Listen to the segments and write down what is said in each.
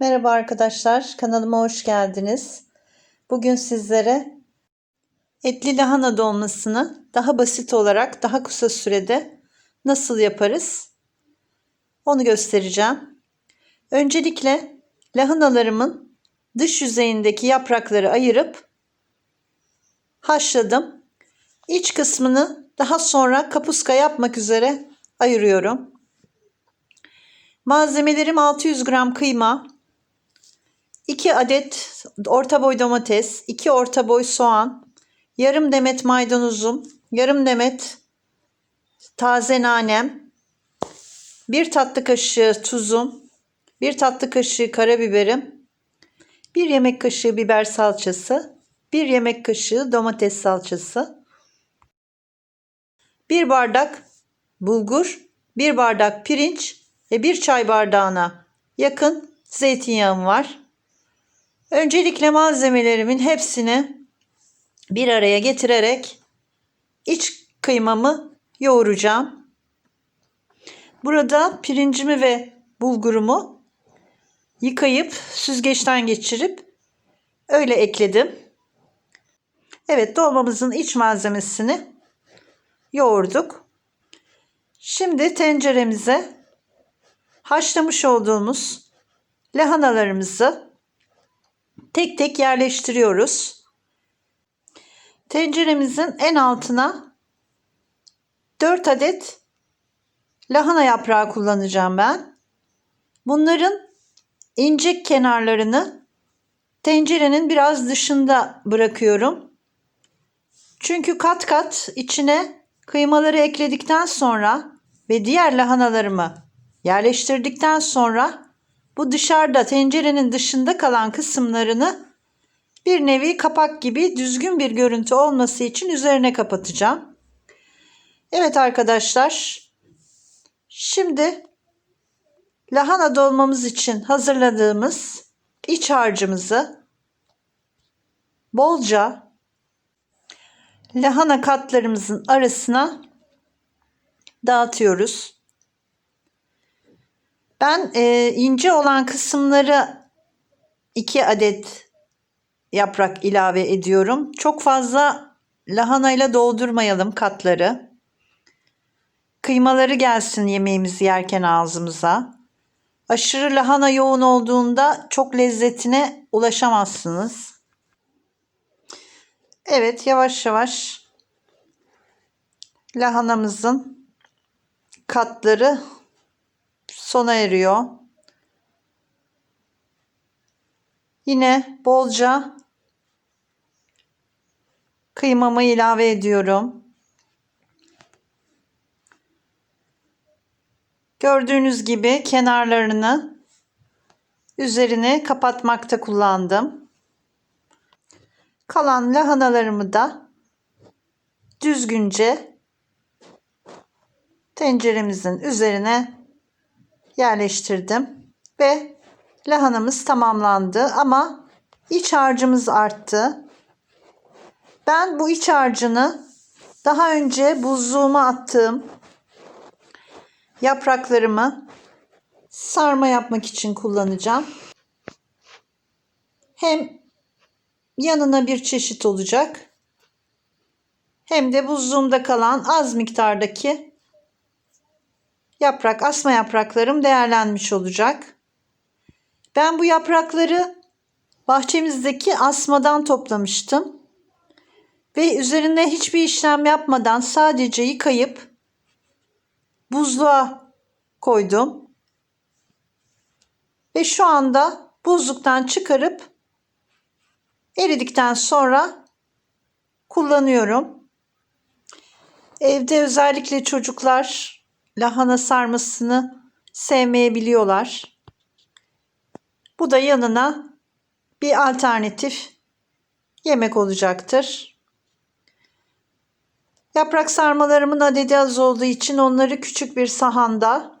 Merhaba arkadaşlar, kanalıma hoş geldiniz. Bugün sizlere etli lahana dolmasını daha basit olarak daha kısa sürede nasıl yaparız onu göstereceğim. Öncelikle lahanalarımın dış yüzeyindeki yaprakları ayırıp haşladım. İç kısmını daha sonra kapuska yapmak üzere ayırıyorum. Malzemelerim 600 gram kıyma, 2 adet orta boy domates, 2 orta boy soğan, yarım demet maydanozum, yarım demet taze nanem, 1 tatlı kaşığı tuzum, 1 tatlı kaşığı karabiberim, 1 yemek kaşığı biber salçası, 1 yemek kaşığı domates salçası, 1 bardak bulgur, 1 bardak pirinç ve 1 çay bardağına yakın zeytinyağım var. Öncelikle malzemelerimin hepsini bir araya getirerek iç kıymamı yoğuracağım. Burada pirincimi ve bulgurumu yıkayıp süzgeçten geçirip öyle ekledim. Evet dolmamızın iç malzemesini yoğurduk. Şimdi tenceremize haşlamış olduğumuz lahanalarımızı tek tek yerleştiriyoruz. Tenceremizin en altına 4 adet lahana yaprağı kullanacağım ben. Bunların ince kenarlarını tencerenin biraz dışında bırakıyorum. Çünkü kat kat içine kıymaları ekledikten sonra ve diğer lahanalarımı yerleştirdikten sonra bu dışarıda tencerenin dışında kalan kısımlarını bir nevi kapak gibi düzgün bir görüntü olması için üzerine kapatacağım. Evet arkadaşlar. Şimdi lahana dolmamız için hazırladığımız iç harcımızı bolca lahana katlarımızın arasına dağıtıyoruz. Ben e, ince olan kısımları 2 adet yaprak ilave ediyorum. Çok fazla lahanayla doldurmayalım katları. Kıymaları gelsin yemeğimizi yerken ağzımıza. Aşırı lahana yoğun olduğunda çok lezzetine ulaşamazsınız. Evet yavaş yavaş lahanamızın katları sona eriyor. Yine bolca kıymamı ilave ediyorum. Gördüğünüz gibi kenarlarını üzerine kapatmakta kullandım. Kalan lahanalarımı da düzgünce tenceremizin üzerine yerleştirdim ve lahanamız tamamlandı ama iç harcımız arttı. Ben bu iç harcını daha önce buzluğuma attığım yapraklarımı sarma yapmak için kullanacağım. Hem yanına bir çeşit olacak hem de buzluğumda kalan az miktardaki yaprak, asma yapraklarım değerlenmiş olacak. Ben bu yaprakları bahçemizdeki asmadan toplamıştım. Ve üzerine hiçbir işlem yapmadan sadece yıkayıp buzluğa koydum. Ve şu anda buzluktan çıkarıp eridikten sonra kullanıyorum. Evde özellikle çocuklar lahana sarmasını sevmeyebiliyorlar. Bu da yanına bir alternatif yemek olacaktır. Yaprak sarmalarımın adedi az olduğu için onları küçük bir sahanda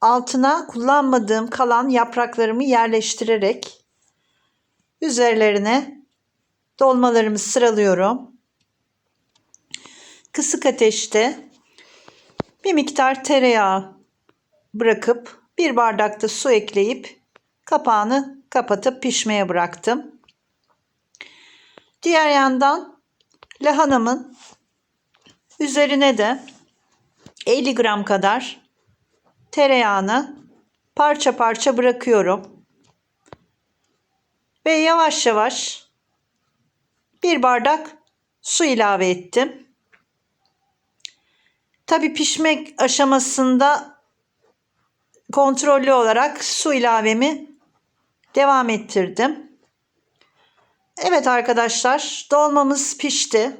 altına kullanmadığım kalan yapraklarımı yerleştirerek üzerlerine dolmalarımı sıralıyorum. Kısık ateşte bir miktar tereyağı bırakıp bir bardakta su ekleyip Kapağını kapatıp pişmeye bıraktım. Diğer yandan lahanamın üzerine de 50 gram kadar tereyağını parça parça bırakıyorum. Ve yavaş yavaş bir bardak su ilave ettim. Tabi pişmek aşamasında kontrollü olarak su ilavemi devam ettirdim. Evet arkadaşlar dolmamız pişti.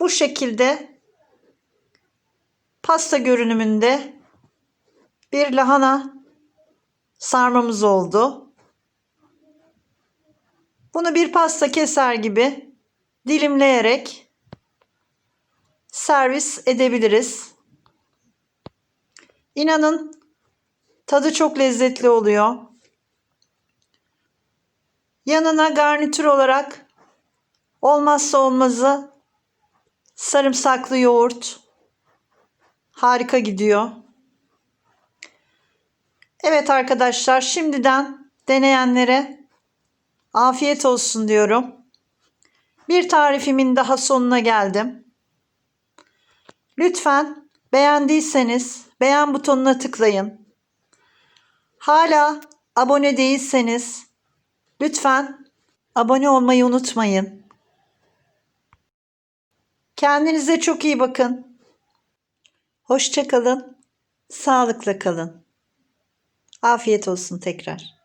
Bu şekilde pasta görünümünde bir lahana sarmamız oldu. Bunu bir pasta keser gibi dilimleyerek servis edebiliriz. İnanın tadı çok lezzetli oluyor. Yanına garnitür olarak olmazsa olmazı sarımsaklı yoğurt harika gidiyor. Evet arkadaşlar şimdiden deneyenlere afiyet olsun diyorum. Bir tarifimin daha sonuna geldim. Lütfen beğendiyseniz beğen butonuna tıklayın. Hala abone değilseniz lütfen abone olmayı unutmayın. Kendinize çok iyi bakın. Hoşça kalın. Sağlıkla kalın. Afiyet olsun tekrar.